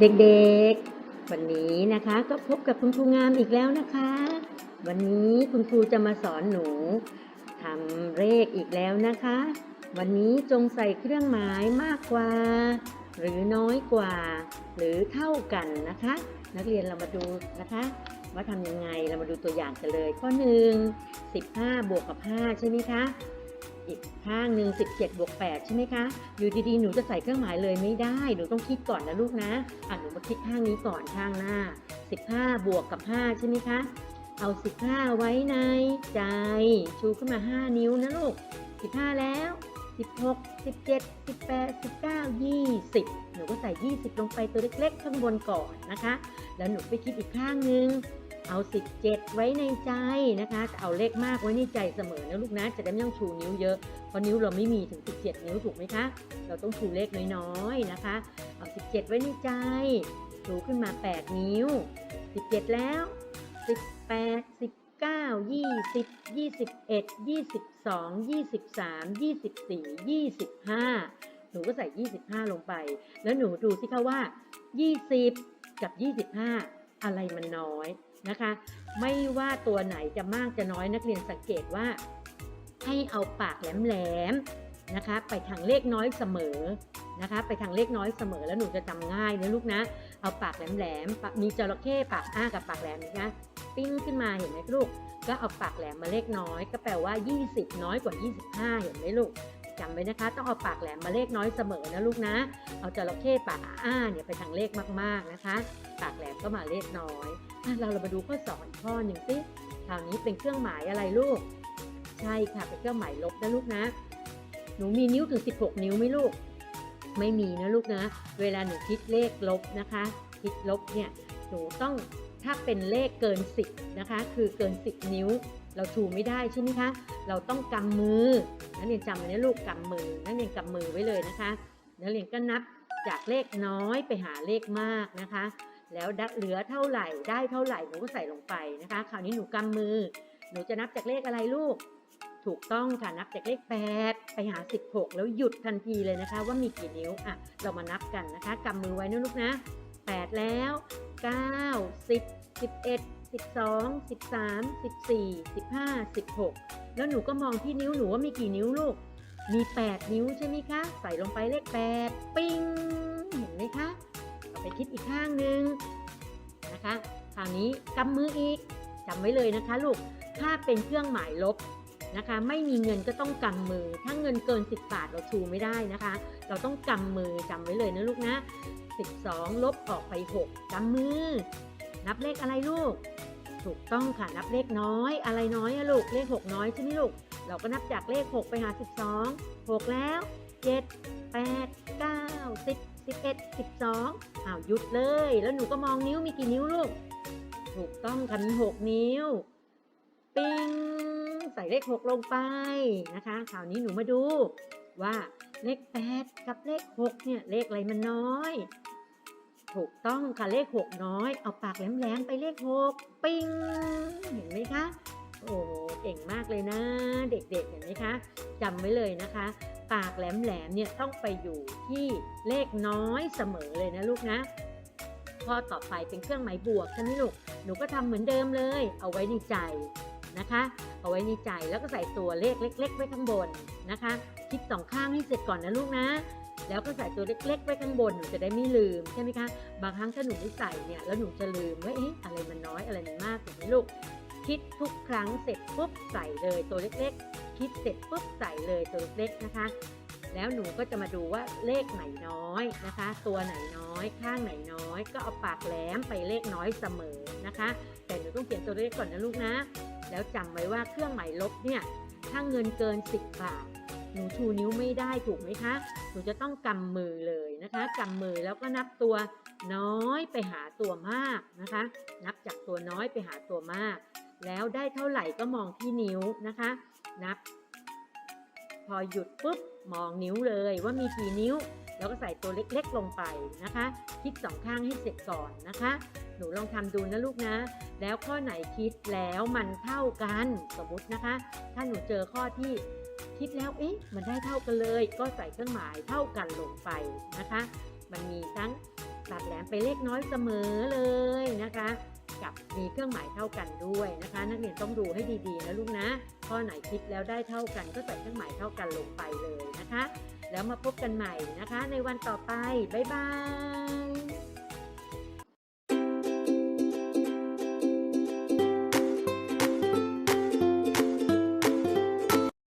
เด็กๆ วันนี้นะคะก็พบกับคุณครูงามอีกแล้วนะคะ วันนี้คุณครูจะมาสอนหนูทำเลขอีกแล้วนะคะ วันนี้จงใส่เครื่องหมายมากกว่า หรือน้อยกว่า หรือเท่ากันนะคะ นักเรียนเรามาดูนะคะ ว่าทำยังไงเรามาดูตัวอย่างกันเลย ข้อหนึ่ง15 บวกกับ 5 ใช่ไหมคะ อีกข้างหนึ่ง17บวก8ใช่ไหมคะ อยู่ดีๆ หนูจะใส่เครื่องหมายเลยไม่ได้ หนูต้องคิดก่อนนะลูกนะ อะหนูมาคิดข้างนี้ก่อนข้างหน้า 15 บวกกับ 5 ใช่ไหมคะ เอา 15 ไว้ในใจ ชูขึ้นมา 5 นิ้วนะลูก 15 แล้ว 16 17 18 19 20 หนูก็ใส่ 20 ลงไปตัวเล็กๆ ข้างบนก่อนนะคะ แล้วหนูไปคิดอีกข้างหนึ่ง เอา17ไว้ในใจนะคะจะเอาเลขมากไว้ในใจเสมอนะลูกนะ จะได้ไม่ต้องชูนิ้วเยอะ เพราะนิ้วเราไม่มีถึง 17 นิ้วถูกไหมคะ เราต้องชูเลขน้อยๆนะคะ เอา 17 ไว้ในใจชูขึ้นมา 8 นิ้ว 17 แล้ว 18 19 20 21 22 23 24 25 หนูก็ใส่ 25 ลงไป แล้วหนูดูสิคะว่า 20 กับ 25 อะไรมันน้อย นะคะ ไม่ว่าตัวไหนจะมากจะน้อยนักเรียนสังเกตว่า ให้เอาปากแหลมๆนะคะ ไปทางเลขน้อยเสมอนะคะ ไปทางเลขน้อยเสมอแล้วหนูจะจำง่ายนะลูกนะ เอาปากแหลมๆมีจระเข้ปากอ้ากับปากแหลมนะคะปิ้งขึ้นมาเห็นไหมลูก ก็เอาปากแหลมมาเลขน้อย ก็แปลว่า 20 น้อยกว่า 25 เห็นไหมลูก จำไว้นะคะ ต้องเอาปากแหลมมาเลขน้อยเสมอนะลูกนะ เอาจระเข้ปากอ้าเนี่ยไปทางเลขมากๆนะคะ ปากแหลมก็มาเลขน้อยอเราเรามาดูข้อสองอีกข้อหนึ่งสิคราวนี้เป็นเครื่องหมายอะไรลูก ใช่ค่ะเป็นเครื่องหมายลบนะลูกนะ หนูมีนิ้วถึง 16 นิ้วไหมลูก ไม่มีนะลูกนะ เวลาหนูคิดเลขลบนะคะ คิดลบเนี่ยหนูต้องถ้าเป็นเลขเกิน 10นะคะ คือเกิน 10 นิ้ว เราชูไม่ได้ใช่ไหมคะ เราต้องกำมือ นักเรียนจำไว้นะลูกกำมือ นักเรียนกำมือไว้เลยนะคะ นักเรียนก็นับจากเลขน้อยไปหาเลขมากนะคะ แล้วเหลือเท่าไหร่ได้เท่าไหร่หนูก็ใส่ลงไปนะคะ คราวนี้หนูกำมือ หนูจะนับจากเลขอะไรลูก ถูกต้องค่ะ นับจากเลข 8 ไปหา 16 แล้วหยุดทันทีเลยนะคะ ว่ามีกี่นิ้ว อะ เรามานับกันนะคะ กำมือไว้นะลูกนะ 8 แล้ว 9 10 11 12 13 14 15 16 แล้วหนูก็มองที่นิ้วหนูว่ามีกี่นิ้วลูก มี 8 นิ้วใช่ไหมคะ ใส่ลงไปเลข 8 ปิ้ง เห็นไหมคะ เอาไปคิดอีกข้างหนึ่งนะคะ คราวนี้กำมืออีกจำไว้เลยนะคะลูก ถ้าเป็นเครื่องหมายลบนะคะ ไม่มีเงินก็ต้องกำมือ ถ้าเงินเกิน 10 บาทเราชูไม่ได้นะคะ เราต้องกำมือจำไว้เลยนะลูกนะ 12 ลบออกไป 6กำมือ นับเลขอะไรลูก ถูกต้องค่ะ นับเลขน้อย อะไรน้อยอะลูก เลข 6 น้อยใช่ไหมลูก เราก็นับจากเลข 6 ไปหา 12 6 แล้ว 7 8 9 10 11 12อ้าวหยุดเลย แล้วหนูก็มองนิ้วมีกี่นิ้วลูก ถูกต้องค่ะมี6นิ้ว ปิ้ง ใส่เลข 6 ลงไปนะคะคราวนี้หนูมาดูว่าเลข 8 กับเลข 6 เนี่ย เลขอะไรมันน้อย ถูกต้องค่ะเลข6น้อย เอาปากแหลมๆไปเลข6ปิ้งเห็นไหมคะโอ้เก่งมากเลยนะ เด็กๆเห็นไหมคะจำไว้เลยนะคะ ปากแหลมๆเนี่ยต้องไปอยู่ที่เลขน้อยเสมอเลยนะลูกนะข้อต่อไปเป็นเครื่องหมายบวกใช่ไหมลูกหนูก็ทำเหมือนเดิมเลย เอาไว้ในใจนะคะ เอาไว้ในใจแล้วก็ใส่ตัวเลขเล็ก ๆ ไว้ข้างบนนะคะ คิดสองข้างให้เสร็จก่อนนะลูกนะ แล้วก็ใส่ตัวเล็กๆไว้ข้างบนหนูจะได้ไม่ลืมใช่ไหมคะ บางครั้งถ้าหนูไม่ใส่เนี่ยแล้วหนูจะลืมว่าเอ๊ะอะไรมันน้อยอะไรมันมากถูกไหมลูก คิดทุกครั้งเสร็จปุ๊บใส่เลยตัวเล็กๆ คิดเสร็จปุ๊บใส่เลยตัวเล็กๆนะคะ แล้วหนูก็จะมาดูว่าเลขไหนน้อยนะคะ ตัวไหนน้อยข้างไหนน้อย ก็เอาปากแหลมไปเลขน้อยเสมอนะคะ แต่หนูต้องเขียนตัวเลขก่อนนะลูกนะ แล้วจำไว้ว่าเครื่องหมายลบเนี่ยถ้าเงินเกิน 10 บาท หนูชูนิ้วไม่ได้ถูกไหมคะ หนูจะต้องกำมือเลยนะคะกำมือแล้วก็นับตัวน้อยไปหาตัวมากนะคะ นับจากตัวน้อยไปหาตัวมาก แล้วได้เท่าไหร่ก็มองที่นิ้วนะคะ นับ พอหยุดปุ๊บมองนิ้วเลยว่ามีกี่นิ้ว แล้วก็ใส่ตัวเล็กๆลงไปนะคะ คิดสองข้างให้เสร็จก่อนนะคะ หนูลองทำดูนะลูกนะ แล้วข้อไหนคิดแล้วมันเท่ากันสมมตินะคะ ถ้าหนูเจอข้อที่ คิดแล้วเอ๊ะมันได้เท่ากันเลย ก็ใส่เครื่องหมายเท่ากันลงไปนะคะ มันมีทั้งตัดแหลมไปเล็กน้อยเสมอเลยนะคะ กับมีเครื่องหมายเท่ากันด้วยนะคะ นักเรียนต้องดูให้ดีๆนะลูกนะข้อไหนคิดแล้วได้เท่ากัน ก็ใส่เครื่องหมายเท่ากันลงไปเลยนะคะ แล้วมาพบกันใหม่นะคะ ในวันต่อไปบ๊ายบาย